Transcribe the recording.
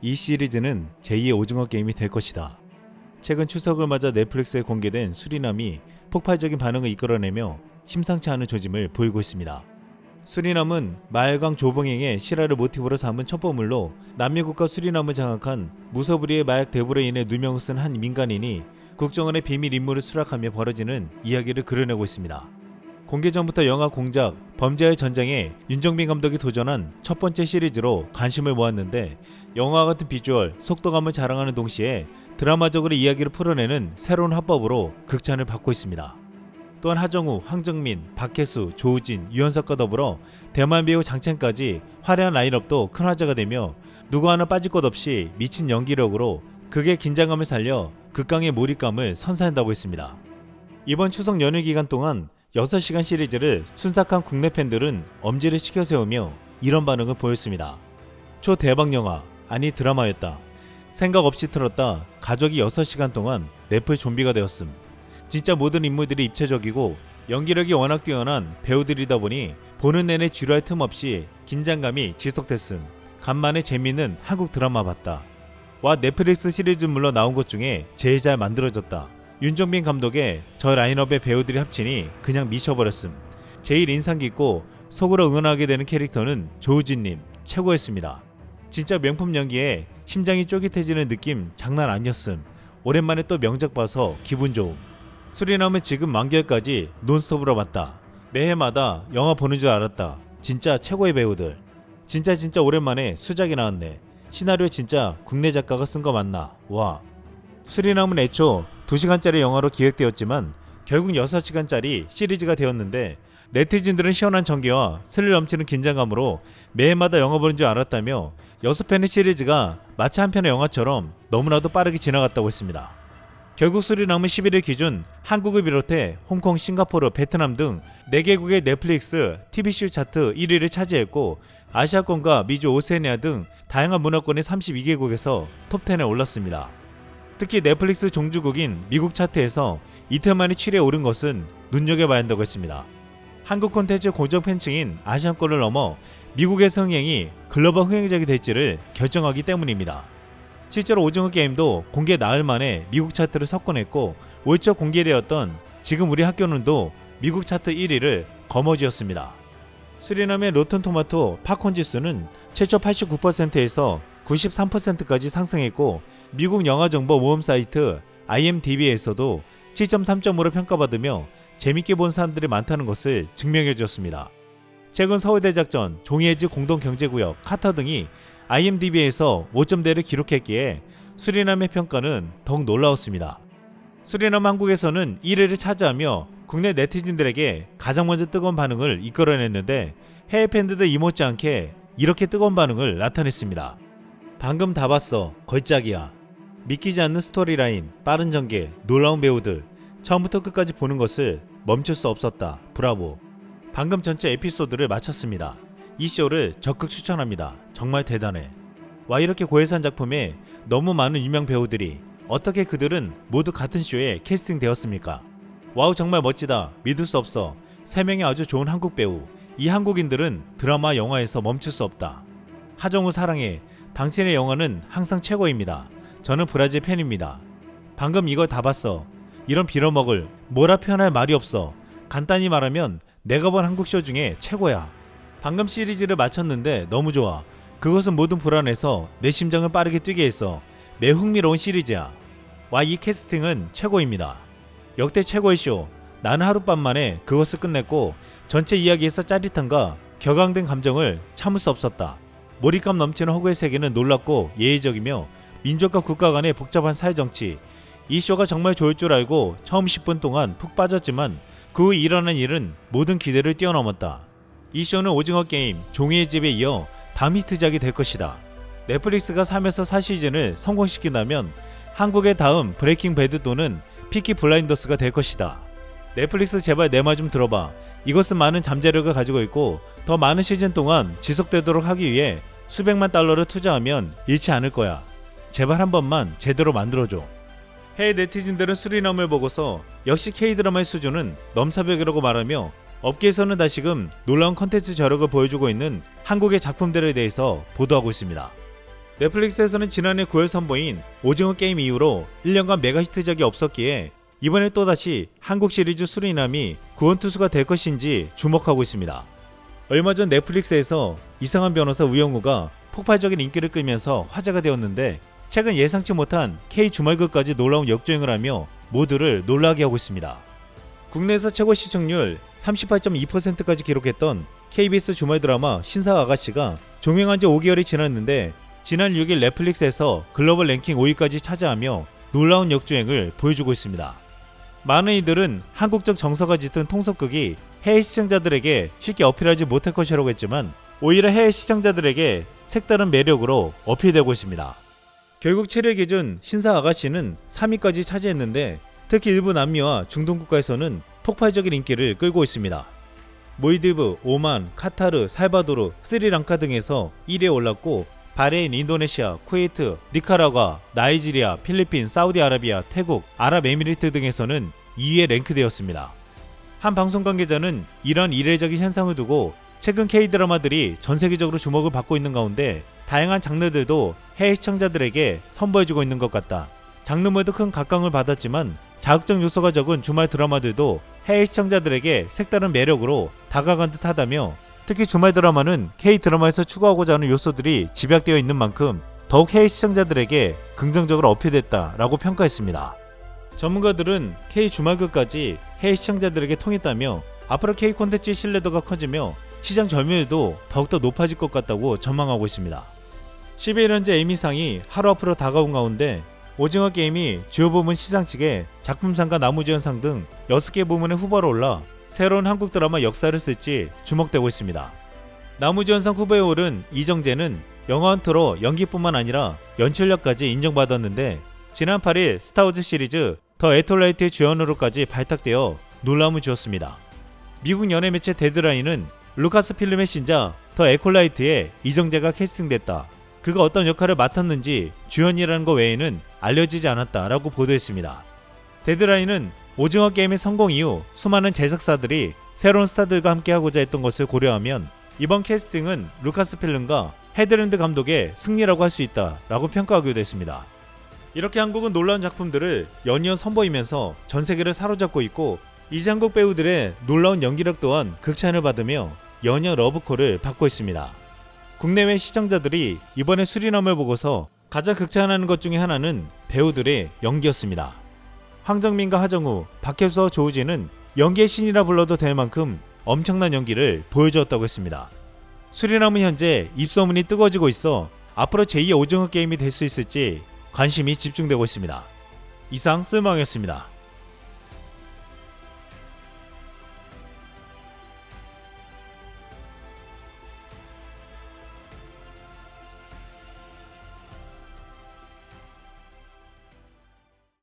이 시리즈는 제2의 오징어 게임이 될 것이다. 최근 추석을 맞아 넷플릭스에 공개된 수리남이 폭발적인 반응을 이끌어내며 심상치 않은 조짐을 보이고 있습니다. 수리남은 마을강 조봉행의 실화를 모티브로 삼은 첩보물로 남미 국가 수리남을 장악한 무서부리의 마약 대부로 인해 누명을 쓴 한 민간인이 국정원의 비밀 임무를 수락하며 벌어지는 이야기를 그려내고 있습니다. 공개 전부터 영화 공작 범죄의 전장에 윤정빈 감독이 도전한 첫 번째 시리즈로 관심을 모았는데 영화 같은 비주얼, 속도감을 자랑하는 동시에 드라마적으로 이야기를 풀어내는 새로운 화법으로 극찬을 받고 있습니다. 또한 하정우, 황정민, 박혜수, 조우진, 유연석과 더불어 대만 배우 장첸까지 화려한 라인업도 큰 화제가 되며 누구 하나 빠질 것 없이 미친 연기력으로 극의 긴장감을 살려 극강의 몰입감을 선사한다고 했습니다. 이번 추석 연휴 기간 동안 6시간 시리즈를 순삭한 국내 팬들은 엄지를 치켜 세우며 이런 반응을 보였습니다. 초대박 영화, 아니 드라마였다. 생각 없이 틀었다 가족이 6시간 동안 넷플 좀비가 되었음. 진짜 모든 인물들이 입체적이고 연기력이 워낙 뛰어난 배우들이다 보니 보는 내내 지루할 틈 없이 긴장감이 지속됐음. 간만에 재미있는 한국 드라마 봤다. 와 넷플릭스 시리즈 물러 나온 것 중에 제일 잘 만들어졌다. 윤정빈 감독의 저 라인업의 배우들이 합치니 그냥 미쳐버렸음. 제일 인상 깊고 속으로 응원하게 되는 캐릭터는 조우진님 최고였습니다. 진짜 명품 연기에 심장이 쫄깃해지는 느낌 장난 아니었음. 오랜만에 또 명작 봐서 기분 좋음. 수리남은 지금 만개월까지 논스톱으로 봤다. 매해마다 영화 보는 줄 알았다. 진짜 최고의 배우들. 진짜 진짜 오랜만에 수작이 나왔네. 시나리오 진짜 국내 작가가 쓴 거 맞나? 와. 수리남은 애초 2시간짜리 영화로 기획되었지만 결국 6시간짜리 시리즈가 되었는데 네티즌들은 시원한 전개와 스릴 넘치는 긴장감으로 매해마다 영화 보는 줄 알았다며 6편의 시리즈가 마치 한 편의 영화처럼 너무나도 빠르게 지나갔다고 했습니다. 결국 수리남은 11일 기준 한국을 비롯해 홍콩, 싱가포르, 베트남 등 4개국의 넷플릭스 TV쇼 차트 1위를 차지했고 아시아권과 미주 오세니아 등 다양한 문화권의 32개국에서 톱10에 올랐습니다. 특히 넷플릭스 종주국인 미국 차트에서 이틀 만에 7위에 오른 것은 눈여겨봐야 한다고 했습니다. 한국 콘텐츠 고정 팬층인 아시안권을 넘어 미국의 성행이 글로벌 흥행작이 될지를 결정하기 때문입니다. 실제로 오징어 게임도 공개 나흘 만에 미국 차트를 석권했고 올 초 공개되었던 지금 우리 학교는도 미국 차트 1위를 거머쥐었습니다. 수리남의 로튼 토마토 팝콘 지수는 최초 89%에서 93%까지 상승했고 미국 영화 정보 모험 사이트 IMDb에서도 7.3점으로 평가받으며 재밌게 본 사람들이 많다는 것을 증명해 주었습니다. 최근 서울대 작전, 종이해지 공동경제구역, 카터 등이 IMDb에서 5점대를 기록했기에 수리남의 평가는 더욱 놀라웠습니다. 수리남 한국에서는 1위를 차지하며 국내 네티즌들에게 가장 먼저 뜨거운 반응을 이끌어냈는데 해외 팬들도 이못지 않게 이렇게 뜨거운 반응을 나타냈습니다. 방금 다 봤어. 걸작이야. 믿기지 않는 스토리라인, 빠른 전개, 놀라운 배우들. 처음부터 끝까지 보는 것을 멈출 수 없었다. 브라보. 방금 전체 에피소드를 마쳤습니다. 이 쇼를 적극 추천합니다. 정말 대단해. 와 이렇게 고해산 작품에 너무 많은 유명 배우들이 어떻게 그들은 모두 같은 쇼에 캐스팅 되었습니까? 와우 정말 멋지다. 믿을 수 없어. 세 명의 아주 좋은 한국 배우. 이 한국인들은 드라마 영화에서 멈출 수 없다. 하정우 사랑해. 당신의 영화는 항상 최고입니다. 저는 브라질 팬입니다. 방금 이걸 다 봤어. 이런 빌어먹을 뭐라 표현할 말이 없어. 간단히 말하면 내가 본 한국 쇼 중에 최고야. 방금 시리즈를 마쳤는데 너무 좋아. 그것은 모든 불안에서 내 심장을 빠르게 뛰게 했어. 매 흥미로운 시리즈야. 와 이 캐스팅은 최고입니다. 역대 최고의 쇼. 나는 하룻밤 만에 그것을 끝냈고 전체 이야기에서 짜릿함과 격앙된 감정을 참을 수 없었다. 몰입감 넘치는 허구의 세계는 놀랍고 예의적이며 민족과 국가 간의 복잡한 사회정치. 이 쇼가 정말 좋을 줄 알고 처음 10분 동안 푹 빠졌지만 그 후 일어난 일은 모든 기대를 뛰어넘었다. 이 쇼는 오징어 게임, 종이의 집에 이어 다음 히트작이 될 것이다. 넷플릭스가 3에서 4시즌을 성공시킨다면 한국의 다음 브레이킹 배드 또는 피키 블라인더스가 될 것이다. 넷플릭스 제발 내 말 좀 들어봐. 이것은 많은 잠재력을 가지고 있고 더 많은 시즌 동안 지속되도록 하기 위해 수백만 달러를 투자하면 잃지 않을 거야. 제발 한 번만 제대로 만들어줘. 해외 네티즌들은 수리남을 보고서 역시 K드라마의 수준은 넘사벽이라고 말하며 업계에서는 다시금 놀라운 컨텐츠 저력을 보여주고 있는 한국의 작품들에 대해서 보도하고 있습니다. 넷플릭스에서는 지난해 9월 선보인 오징어 게임 이후로 1년간 메가 히트작이 없었기에 이번에 또다시 한국 시리즈 수리남이 구원투수가 될 것인지 주목하고 있습니다. 얼마 전 넷플릭스에서 이상한 변호사 우영우가 폭발적인 인기를 끌면서 화제가 되었는데 최근 예상치 못한 K 주말극까지 놀라운 역주행을 하며 모두를 놀라게 하고 있습니다. 국내에서 최고 시청률 38.2%까지 기록했던 KBS 주말 드라마 신사 아가씨가 종영한 지 5개월이 지났는데 지난 6일 넷플릭스에서 글로벌 랭킹 5위까지 차지하며 놀라운 역주행을 보여주고 있습니다. 많은 이들은 한국적 정서가 짙은 통속극이 해외 시청자들에게 쉽게 어필하지 못할 것이라고 했지만 오히려 해외 시청자들에게 색다른 매력으로 어필되고 있습니다. 결국 7일 기준 신사 아가씨는 3위까지 차지했는데 특히 일부 남미와 중동 국가에서는 폭발적인 인기를 끌고 있습니다. 모이디브, 오만, 카타르, 살바도르, 스리랑카 등에서 1위에 올랐고 바레인, 인도네시아, 쿠웨이트, 니카라과, 나이지리아, 필리핀, 사우디아라비아, 태국, 아랍에미리트 등에서는 2위에 랭크되었습니다. 한 방송 관계자는 이런 이례적인 현상을 두고 최근 K-드라마들이 전 세계적으로 주목을 받고 있는 가운데 다양한 장르들도 해외 시청자들에게 선보여주고 있는 것 같다. 장르물도 큰 각광을 받았지만 자극적 요소가 적은 주말 드라마들도 해외 시청자들에게 색다른 매력으로 다가간 듯 하다며 특히 주말 드라마는 K 드라마에서 추구하고자 하는 요소들이 집약되어 있는 만큼 더욱 해외 시청자들에게 긍정적으로 어필됐다라고 평가했습니다. 전문가들은 K 주말극까지 해외 시청자들에게 통했다며 앞으로 K 콘텐츠의 신뢰도가 커지며 시장 점유율도 더욱더 높아질 것 같다고 전망하고 있습니다. 11년째 에미상이 하루 앞으로 다가온 가운데 오징어 게임이 주요 부문 시상식에 작품상과 나무주연상 등 6개 부문의 후보로 올라 새로운 한국 드라마 역사를 쓸지 주목되고 있습니다. 나무주연상 후보에 오른 이정재는 영화 헌터로 연기뿐만 아니라 연출력까지 인정받았는데 지난 8일 스타워즈 시리즈 더 에톨라이트의 주연으로까지 발탁되어 놀라움을 주었습니다. 미국 연예 매체 데드라인은 루카스 필름의 신작 더 에콜라이트에 이정재가 캐스팅됐다. 그가 어떤 역할을 맡았는지 주연이라는 것 외에는 알려지지 않았다라고 보도했습니다. 데드라인은 오징어 게임의 성공 이후 수많은 제작사들이 새로운 스타들과 함께하고자 했던 것을 고려하면 이번 캐스팅은 루카스 필름과 헤드랜드 감독의 승리라고 할 수 있다라고 평가하기도 했습니다. 이렇게 한국은 놀라운 작품들을 연이어 선보이면서 전 세계를 사로잡고 있고 이장국 배우들의 놀라운 연기력 또한 극찬을 받으며 연여 러브콜을 받고 있습니다. 국내외 시청자들이 이번에 수리남을 보고서 가장 극찬하는 것 중에 하나는 배우들의 연기였습니다. 황정민과 하정우, 박혜수와 조우진은 연기의 신이라 불러도 될 만큼 엄청난 연기를 보여주었다고 했습니다. 수리남은 현재 입소문이 뜨거워지고 있어 앞으로 제2의 오징어 게임이 될 수 있을지 관심이 집중되고 있습니다. 이상 쓸망이었습니다.